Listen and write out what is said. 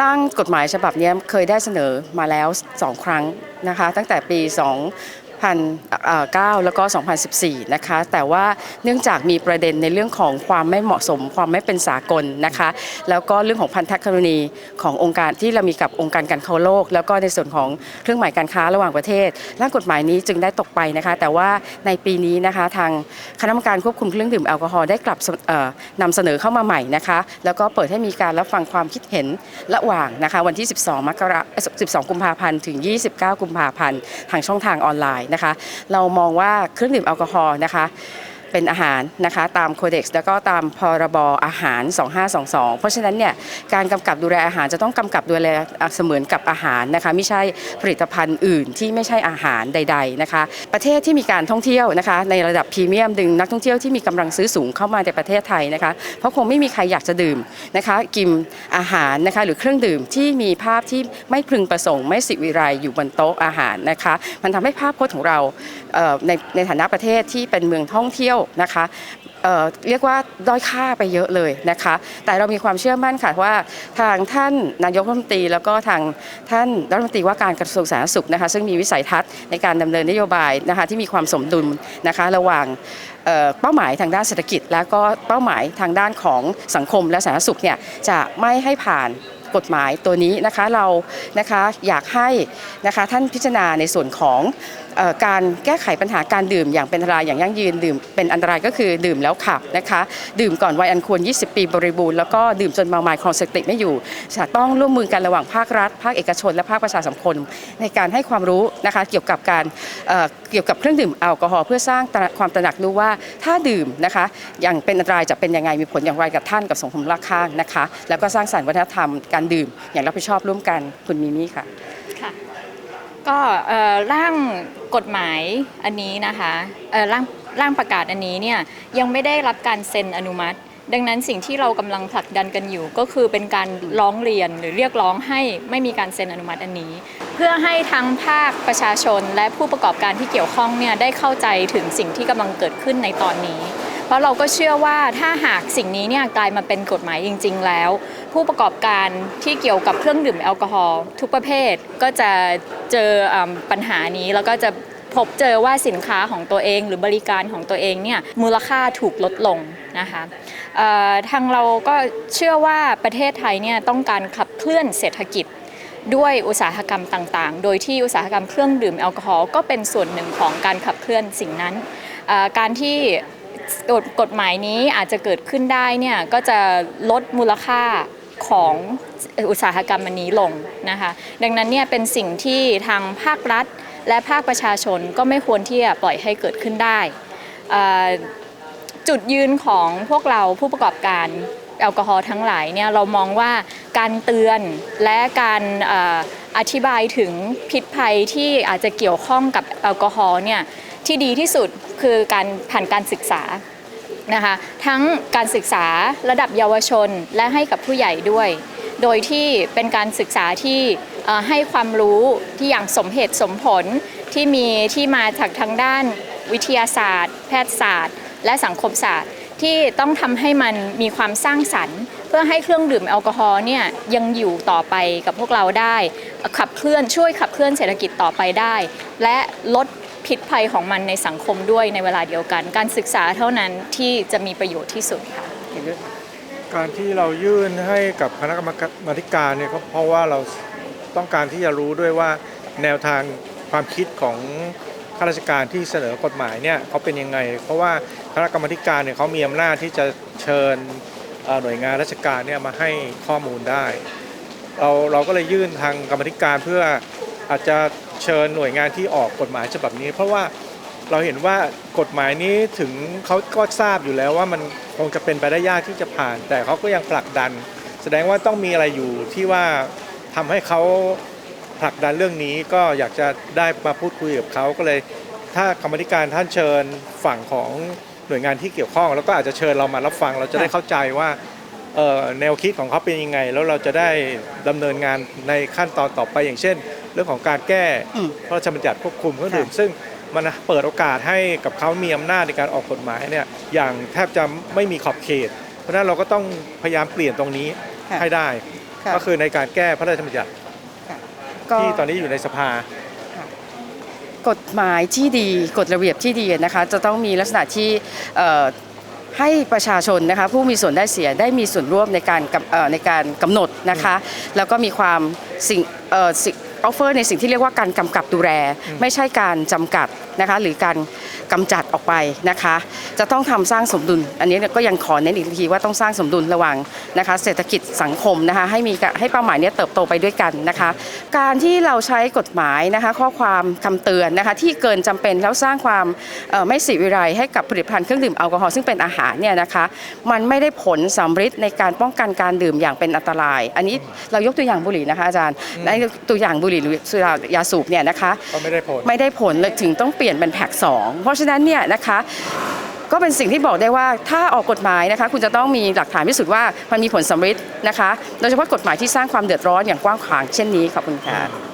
ร่างกฎหมายฉบับนี้เคยได้เสนอมาแล้ว 2 ครั้งนะคะ ตั้งแต่ปี 2009 แล้วก็ 2014 นะคะ แต่ว่าเนื่องจากมีประเด็นในเรื่องของความไม่เหมาะสม ความไม่เป็นสากลนะคะ แล้วก็เรื่องของพันธกรณีขององค์การที่เรามีกับองค์การการค้าโลก แล้วก็ในส่วนของเครื่องหมายการค้าระหว่างประเทศร่างกฎหมายนี้จึงได้ตกไปนะคะ แต่ว่าในปีนี้นะคะทางคณะกรรมการควบคุมเครื่องดื่มแอลกอฮอล์ได้กลับเอ่อนำเสนอเข้ามาใหม่นะคะ แล้วก็เปิดให้มีการรับฟังความคิดเห็นระหว่างนะคะวันที่ 12 มกราคม 12 กุมภาพันธ์ ถึง 29 กุมภาพันธ์ ทางช่องทางออนไลน์นะคะ เรามองว่าเครื่องดื่มแอลกอฮอล์นะคะ เป็นอาหารนะคะตามโคเด็กซ์แล้วก็ตามพรบอาหาร 2522 เพราะฉะนั้นเนี่ยการกำกับดูแลอาหารจะต้องกำกับดูแลเสมือนกับอาหารนะคะไม่ใช่ผลิตภัณฑ์อื่นที่ไม่ใช่อาหารใด ๆนะคะ ประเทศที่มีการท่องเที่ยวนะคะ ในระดับพรีเมียมดึงนักท่องเที่ยวที่มีกำลังซื้อสูงเข้ามาในประเทศไทยนะคะ เพราะคงไม่มีใครอยากจะดื่มนะคะกินอาหารนะคะหรือเครื่องดื่มที่มีภาพที่ไม่พึงประสงค์ไม่สิวิไลอยู่บนโต๊ะอาหารนะคะ มันทำให้ภาพพจน์ของเราในในฐานะประเทศที่เป็นเมืองท่องเที่ยวนะคะเเรียกว่าด้อยค่าไปเยอะเลยนะคะ แต่เรามีความเชื่อมั่นค่ะว่าทางท่านนายกรัฐมนตรี แล้วก็ทางท่านรัฐมนตรีว่าการกระทรวงสาธารณสุขนะคะซึ่งมีวิสัยทัศน์ในการดำเนินนโยบายนะคะที่มีความสมดุลนะคะระหว่างเป้าหมายทางด้านเศรษฐกิจ และก็เป้าหมายทางด้านของสังคมและสาธารณสุขเนี่ยจะไม่ให้ผ่านกฎหมายตัวนี้นะคะเรานะคะอยากให้นะคะท่านพิจารณาในส่วนของ การแก้ไขปัญหาการดื่มอย่างเป็นอันตรายอย่างยั่งยืนดื่มเป็นอันตรายก็คือดื่มแล้วขับนะคะดื่มก่อนวัยอันควร 20 ปีบริบูรณ์แล้วก็ดื่มจนเมาไม้ครองสติไม่อยู่จะต้องร่วมมือกันระหว่างภาครัฐ ภาคเอกชน และภาคประชาสังคมในการให้ความรู้นะคะเกี่ยวกับการเกี่ยวกับเครื่องดื่มแอลกอฮอล์เพื่อสร้างความตระหนักรู้ว่าถ้าดื่มนะคะอย่างเป็นอันตรายจะเป็นยังไงมีผลอย่างไรกับท่านกับสังคมรอบข้างนะคะ แล้วก็สร้างสรรค์วัฒนธรรมการดื่มอย่างรับผิดชอบร่วมกันคุณมิมี่ค่ะ ก็ร่างกฎหมายอันนี้นะคะร่างร่างประกาศอันนี้เนี่ยยังไม่ได้รับการเซ็นอนุมัติ ดังนั้นสิ่งที่เรากำลังผลักดันกันอยู่ ก็คือเป็นการร้องเรียนหรือเรียกร้องให้ไม่มีการเซ็นอนุมัติอันนี้ เพื่อให้ทั้งภาคประชาชนและผู้ประกอบการที่เกี่ยวข้องเนี่ยได้เข้าใจถึงสิ่งที่กำลังเกิดขึ้นในตอนนี้ ราะเราก็เชื่อว่าถ้าหากสิ่งนี้เนี่ยกลายมาเป็นกฎหมายจริง ๆ แล้ว ผู้ประกอบการที่เกี่ยวกับเครื่องดื่มแอลกอฮอล์ทุกประเภทก็จะเจอปัญหานี้แล้วก็จะพบเจอว่าสินค้าของตัวเองหรือบริการของตัวเองเนี่ยมูลค่าถูกลดลงนะคะทางเราก็เชื่อว่าประเทศไทยเนี่ยต้องการขับเคลื่อนเศรษฐกิจด้วยอุตสาหกรรมต่างๆ โดยที่อุตสาหกรรมเครื่องดื่มแอลกอฮอล์ก็เป็นส่วนหนึ่งของการขับเคลื่อนสิ่งนั้น การที่ กฎกฎหมายนี้อาจจะเกิดขึ้นได้เนี่ยก็จะลดมูลค่าของอุตสาหกรรมอันนี้ลงนะคะดังนั้นเนี่ยเป็นสิ่งที่ทางภาครัฐ และภาคประชาชนก็ไม่ควรที่จะปล่อยให้เกิดขึ้นได้ จุดยืนของพวกเราผู้ประกอบการแอลกอฮอล์ทั้งหลายเนี่ยเรามองว่าการเตือนและการอธิบายถึงพิษภัยที่อาจจะเกี่ยวข้องกับแอลกอฮอล์เนี่ย ที่ดีที่สุดคือการผ่านการศึกษานะคะทั้งการศึกษาระดับเยาวชนและให้กับผู้ใหญ่ด้วย โดยที่เป็นการศึกษาที่ให้ความรู้ที่อย่างสมเหตุสมผลที่มีที่มาจากทางด้านวิทยาศาสตร์ แพทยศาสตร์ และสังคมศาสตร์ ที่ต้องทำให้มันมีความสร้างสรรค์ เพื่อให้เครื่องดื่มแอลกอฮอล์เนี่ยยังอยู่ต่อไปกับพวกเราได้ ขับเคลื่อนช่วยขับเคลื่อนเศรษฐกิจต่อไปได้ และลด พิษภัยของมันในสังคมด้วยในเวลาเดียวกัน การศึกษาเท่านั้นที่จะมีประโยชน์ที่สุดค่ะการที่เรายื่นให้กับคณะกรรมการเนี่ยก็เพราะว่าเราต้องการที่จะรู้ด้วยว่าแนวทางความคิดของข้าราชการที่เสนอกฎหมายเนี่ยเขาเป็นยังไง เพราะว่าคณะกรรมการเนี่ยเขามีอำนาจที่จะเชิญหน่วยงานราชการเนี่ยมาให้ข้อมูลได้ เราเราก็เลยยื่นทางกรรมธิการเพื่ออาจจะ เชิญหน่วยงานที่ออกกฎหมายฉบับนี้ เพราะว่าเราเห็นว่ากฎหมายนี้ถึงเขาก็ทราบอยู่แล้วว่ามันคงจะเป็นไปได้ยากที่จะผ่าน แต่เขาก็ยังผลักดัน แสดงว่าต้องมีอะไรอยู่ที่ว่าทำให้เขาผลักดันเรื่องนี้ก็อยากจะได้มาพูดคุยกับเขาก็เลย ถ้ากรรมธิการท่านเชิญฝั่งของหน่วยงานที่เกี่ยวข้อง แล้วก็อาจจะเชิญเรามารับฟังเราจะได้เข้าใจว่า แนวคิดของเขาเป็นยังไง แล้วเราจะได้ดำเนินงานในขั้นตอนต่อไปอย่างเช่น เรื่องของการแก้อืมพระราชบัญญัติควบคุมเครื่องดื่มซึ่งมันเปิดโอกาสให้กับเขามีอำนาจในการออกกฎหมายเนี่ยอย่างแทบจะไม่มีขอบเขต เพราะฉะนั้นเราก็ต้องพยายามเปลี่ยนตรงนี้ค่ะให้ได้ค่ะก็คือในการแก้พระราชบัญญัติก็ที่ตอนนี้อยู่ในสภากฎหมายที่ดีกฎระเบียบที่ดีนะคะ จะต้องมีลักษณะที่เอ่อ ให้ประชาชนนะคะผู้มีส่วนได้เสียได้มีส่วนร่วมในการกำเอ่อในการกำหนดนะคะแล้วก็มีความสิ่งเอ่อสิ่งออฟเฟอร์ในสิ่งที่เรียกว่าการกำกับดูแลไม่ใช่การจำกัดนะคะหรือการกำจัดออกไปนะคะ จะต้องทำสร้างสมดุล อันนี้ก็ยังขอเน้นอีกทีว่าต้องสร้างสมดุลระหว่างนะคะเศรษฐกิจสังคมนะคะให้มีกะให้เป้าหมายเนี้เติบโตไปด้วยกันนะคะ การที่เราใช้กฎหมายนะคะข้อความคำเตือนนะคะที่เกินจำเป็นแล้วสร้างความเอ่อไม่สิวิไลให้กับผลิตภัณฑ์เครื่องดื่มแอลกอฮอล์ซึ่งเป็นอาหารเนี่ยนะคะมันไม่ได้ผลสำฤทธิ์ในการป้องกันการดื่มอย่างเป็นอันตราย อันนี้เรายกตัวอย่างบุหรี่นะคะอาจารย์ในตัวอย่างบุหรี่หรือสุรายาสูบเนี่ยนะคะก็ไม่ได้ผลไม่ได้ผลเลยถึงต้องเปลี่ยนเป็นแพ็กสองเพราะฉะนั้นเนี่ยนะคะ ก็เป็นสิ่งที่บอกได้ว่าถ้าออกกฎหมายนะคะคุณจะต้องมีหลักฐานพิสูจน์ว่ามันมีผลสำฤทธิ์นะคะโดยเฉพาะกฎหมายที่สร้างความเดือดร้อนอย่างกว้างขวางเช่นนี้ขอบคุณค่ะ